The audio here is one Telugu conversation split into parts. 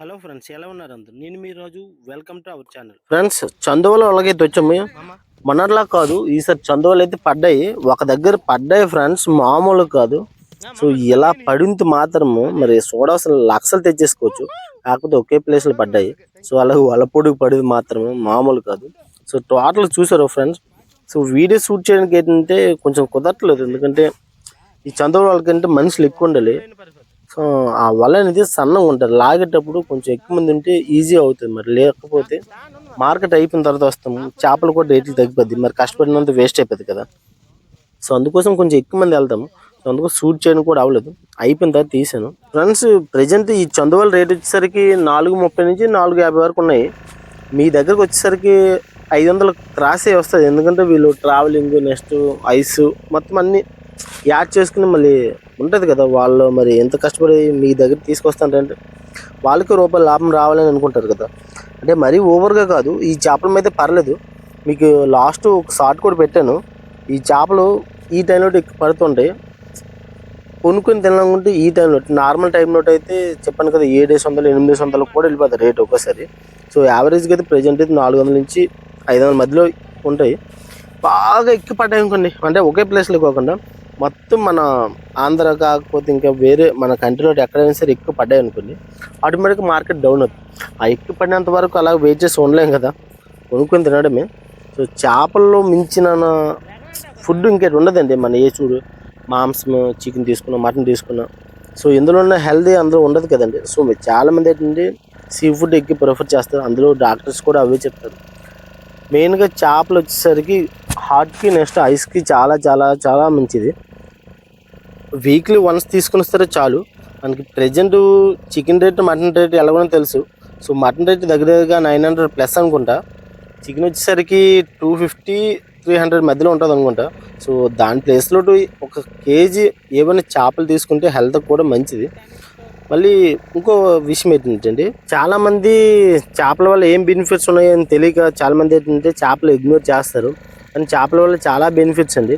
హలో ఫ్రెండ్స్ ఎలా ఉన్నారు అందరు? నేను మీ రోజు welcome to our channel. Friends చందువల అలాగైతే వచ్చాము మనర్లా కాదు ఈసారి చందువలు అయితే పడ్డాయి. ఒక దగ్గర పడ్డాయి ఫ్రెండ్స్ మామూలు కాదు. సో ఇలా పడింది మాత్రము మరి చూడవలసిన లక్షలు తెచ్చేసుకోవచ్చు. కాకపోతే ఒకే ప్లేస్లో పడ్డాయి. సో అలా వలపొడికి పడింది మాత్రమే మామూలు కాదు. సో టోటల్ చూసారు ఫ్రెండ్స్? సో వీడియో షూట్ చేయడానికి ఏంటంటే కొంచెం కుదరట్లేదు. ఎందుకంటే ఈ చంద్రుల వాళ్ళకంటే మనుషులు ఎక్కువ ఉండాలి. ఆ వల అనేది సన్నగా ఉంటుంది. లాగేటప్పుడు కొంచెం ఎక్కువ మంది ఉంటే ఈజీ అవుతుంది మరి. లేకపోతే మార్కెట్ అయిపోయిన తర్వాత వస్తాము చేపలు కూడా రేట్లు తగ్గిపోద్ది. మరి కష్టపడినంత వేస్ట్ అయిపోద్ది కదా. సో అందుకోసం కొంచెం ఎక్కువ మంది వెళ్తాము సో అందుకోసం షూట్ చేయడం కూడా అవ్వలేదు. అయిపోయిన తర్వాత తీసాను. ఫ్రెండ్స్ ప్రజెంట్ ఈ చందువల రేట్ వచ్చేసరికి నాలుగు ముప్పై నుంచి నాలుగు యాభై వరకు ఉన్నాయి. మీ దగ్గరకు వచ్చేసరికి ఐదు వందలు క్రాసే వస్తుంది. ఎందుకంటే వీళ్ళు ట్రావెలింగ్ నెక్స్ట్ ఐస్ మొత్తం అన్నీ యాడ్ చేసుకుని మళ్ళీ ఉంటుంది కదా వాళ్ళు మరి ఎంత కష్టపడి మీ దగ్గర తీసుకొస్తారంటే వాళ్ళకి రూపాయలు లాభం రావాలని అనుకుంటారు కదా. అంటే మరీ ఓవర్గా కాదు ఈ చేపల మీద పర్లేదు. మీకు లాస్ట్ ఒక షార్ట్ కూడా పెట్టాను. ఈ చేపలు ఈ టైంలో పడుతుంటాయి. కొనుక్కొని తినాలనుకుంటే ఈ టైంలో నార్మల్ టైంలో అయితే చెప్పాను కదా ఏడేసి వందలు ఎనిమిది వందలు కూడా వెళ్ళిపోతుంది రేట్ ఒక్కసారి. సో యావరేజ్గా అయితే ప్రజెంట్ అయితే నాలుగు వందల నుంచి ఐదు వందల మధ్యలో ఉంటాయి. బాగా ఎక్కి పడ్డాయి అనుకోండి అంటే ఒకే ప్లేస్లో కాకుండా మొత్తం మన ఆంధ్ర కాకపోతే ఇంకా వేరే మన కంట్రీలో ఎక్కడైనా సరే ఎక్కువ పడ్డాయి అనుకోండి ఆటోమేటిక్గా మార్కెట్ డౌన్ అవుతుంది. ఆ ఎక్కువ పడినంత వరకు అలా వెయిట్ చేసి ఉండలేం కదా కొనుక్కొని తినడమే. సో చేపల్లో మించిన ఫుడ్ ఇంకేటి ఉండదండి మన ఏ చూడు మాంసం చికెన్ తీసుకున్నా మటన్ తీసుకున్నా. సో ఇందులో ఉన్న హెల్దీ అందులో ఉండదు కదండి. సో చాలామంది ఏంటంటే సీ ఫుడ్ ఎక్కువ ప్రిఫర్ చేస్తారు. అందులో డాక్టర్స్ కూడా అవే చెప్తారు. మెయిన్గా చేపలు వచ్చేసరికి హార్ట్కి నెక్స్ట్ ఐస్కి చాలా చాలా చాలా మంచిది. వీక్లీ వన్స్ తీసుకుని వస్తారే చాలు. మనకి present chicken rate mutton rate ఎలాగో తెలుసు. సో మటన్ రేట్ దగ్గర దగ్గరగా నైన్ హండ్రెడ్ ప్లస్ అనుకుంటా. చికెన్ వచ్చేసరికి టూ ఫిఫ్టీ త్రీ హండ్రెడ్ మధ్యలో ఉంటుంది అనుకుంటా. సో దాని ప్లేస్లో ఒక కేజీ ఏమైనా చేపలు తీసుకుంటే హెల్త్ కూడా మంచిది. మళ్ళీ ఇంకో విషయం ఏంటంటే చాలామంది చేపల వల్ల ఏం బెనిఫిట్స్ ఉన్నాయని తెలియక చాలామంది ఏంటంటే చేపలు ఇగ్నోర్ చేస్తారు. కానీ చేపల వల్ల చాలా బెనిఫిట్స్ అండి.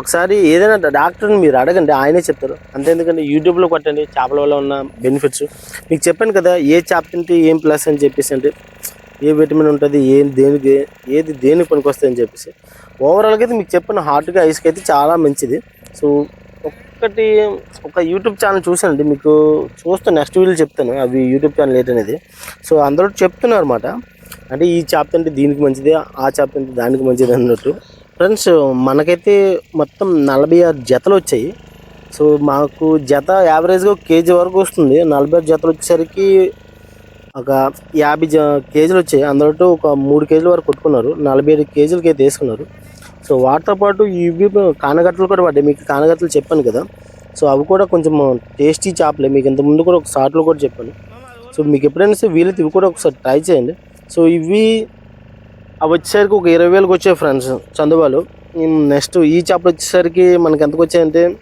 ఒకసారి ఏదైనా డాక్టర్ని మీరు అడగండి ఆయనే చెప్తారు. అంతే ఎందుకంటే యూట్యూబ్లో కొట్టండి చేపల వల్ల ఉన్న బెనిఫిట్స్. మీకు చెప్పాను కదా ఏ చేప తింటే ఏం ప్లస్ అని చెప్పేసి అంటే ఏ విటమిన్ ఉంటుంది ఏం దేనికి ఏది దేనికి పనికొస్తుంది అని చెప్పేసి. ఓవరాల్గా అయితే మీకు చెప్పిన హార్ట్గా ఐస్కి అయితే చాలా మంచిది. సో ఒక్కటి ఒక యూట్యూబ్ ఛానల్ చూసానండి మీకు చూస్తే నెక్స్ట్ వీడియో చెప్తాను అవి యూట్యూబ్ ఛానల్ ఏంటనేది సో అందరూ చెప్తున్నారు అనమాట అంటే ఈ చాప్ తింటే దీనికి మంచిది ఆ చాప్ తింటే దానికి మంచిది అన్నట్టు. ఫ్రెండ్స్ మనకైతే మొత్తం నలభై ఆరు జతలు వచ్చాయి. సో మాకు జత యావరేజ్గా ఒక కేజీ వరకు వస్తుంది. నలభై ఆరు జతలు వచ్చేసరికి ఒక యాభై జ కేజీలు వచ్చాయి. అందులో ఒక మూడు కేజీల వరకు కొట్టుకున్నారు. నలభై ఐదు కేజీలకి అయితే వేసుకున్నారు. సో వాటితో పాటు ఇవి కానగట్టలు కూడా పడ్డాయి. మీకు కానగట్టలు చెప్పాను కదా. సో అవి కూడా కొంచెం టేస్టీ చేపలే. మీకు ఇంత ముందు కూడా ఒక షార్ట్లో కూడా చెప్పాను. సో మీకు ఎప్పుడైనా సరే వీలైతే ఇవి కూడా ఒకసారి ట్రై చేయండి. సో ఇవి అవి వచ్చేసరికి ఒక ఇరవై వేలకు వచ్చాయి ఫ్రెండ్స్ చందువాలు నెక్స్ట్ ఈ చేపలు వచ్చేసరికి మనకి ఎంతకు వచ్చాయంటే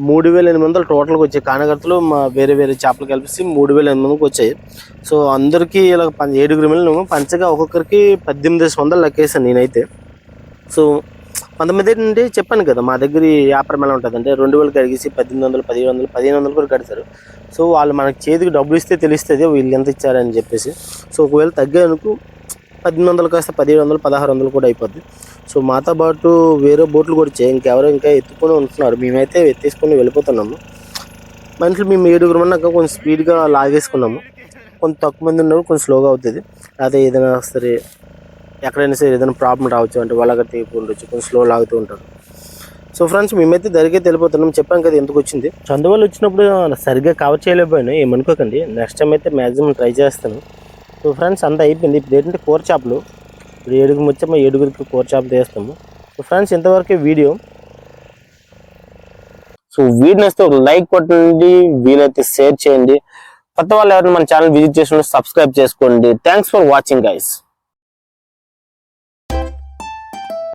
మూడు వేల ఎనిమిది వందలు టోటల్గా వచ్చాయి. కానగర్తలు మా వేరే వేరే చేపలు కలిపి మూడు వేల ఎనిమిది వందలకు వచ్చాయి. సో అందరికీ ఇలా పం- ఏడుగురు మిల్లు పంచగా ఒక్కొక్కరికి పద్దెనిమిది వందలు లెక్కేసాను నేనైతే. సో కొంతమంది ఏంటంటే చెప్పాను కదా మా దగ్గర వ్యాపారం ఎలా ఉంటుంది అంటే రెండు వేలు కడిగేసి పద్దెనిమిది వందలు పదిహేను వందలు పదిహేను వందలు కూడా కడతారు. సో వాళ్ళు మనకి చేతికి డబ్బులు ఇస్తే తెలుస్తుంది వీళ్ళు ఎంత ఇచ్చారని చెప్పేసి. సో ఒకవేళ తగ్గానుకు పద్దెనిమిది వందలు కాస్త పదిహేడు వందలు పదహారు వందలు కూడా అయిపోద్ది. సో మాతో పాటు వేరే బోట్లు కూడా వచ్చాయి ఇంకెవరో ఇంకా ఎత్తుకొని ఉంటున్నారు. మేమైతే ఎత్తేసుకొని వెళ్ళిపోతున్నాము. మనుషులు మేము ఏడుగురు ఉన్నాక కొంచెం స్పీడ్గా లాగేసుకున్నాము. కొంత తక్కువ మంది ఉన్నారు కొంచెం స్లోగా అవుతుంది. అదే ఏదైనా సరే ఎక్కడైనా సరే ఏదైనా ప్రాబ్లం రావచ్చు అంటే వాళ్ళకి ఉండొచ్చు. కొంచెం స్లో లాగుతూ ఉంటారు. సో ఫ్రెండ్స్ మేమైతే దరిగే వెళ్ళిపోతున్నాం. చెప్పాం కదా ఎందుకు వచ్చింది. చందువల్ల వచ్చినప్పుడు సరిగ్గా కవర్ చేయలేకపోయాను ఏమనుకోకండి. నెక్స్ట్ టైం అయితే మ్యాక్సిమం ట్రై చేస్తాను. సో ఫ్రెండ్స్ అంతా అయిపోయింది. ఇప్పుడు ఏంటంటే కూర చేపలు. ఇప్పుడు ఏడుగురు వచ్చాము ఏడుగురికి కూర చేపలు తీస్తాము. సో ఫ్రెండ్స్ ఇంతవరకే వీడియో. సో వీడియో నచ్చితే ఒక లైక్ కొట్టండి వీలైతే షేర్ చేయండి. కొత్త వాళ్ళు ఎవరైనా మన ఛానల్ విజిట్ చేసిన సబ్స్క్రైబ్ చేసుకోండి. Thanks for watching guys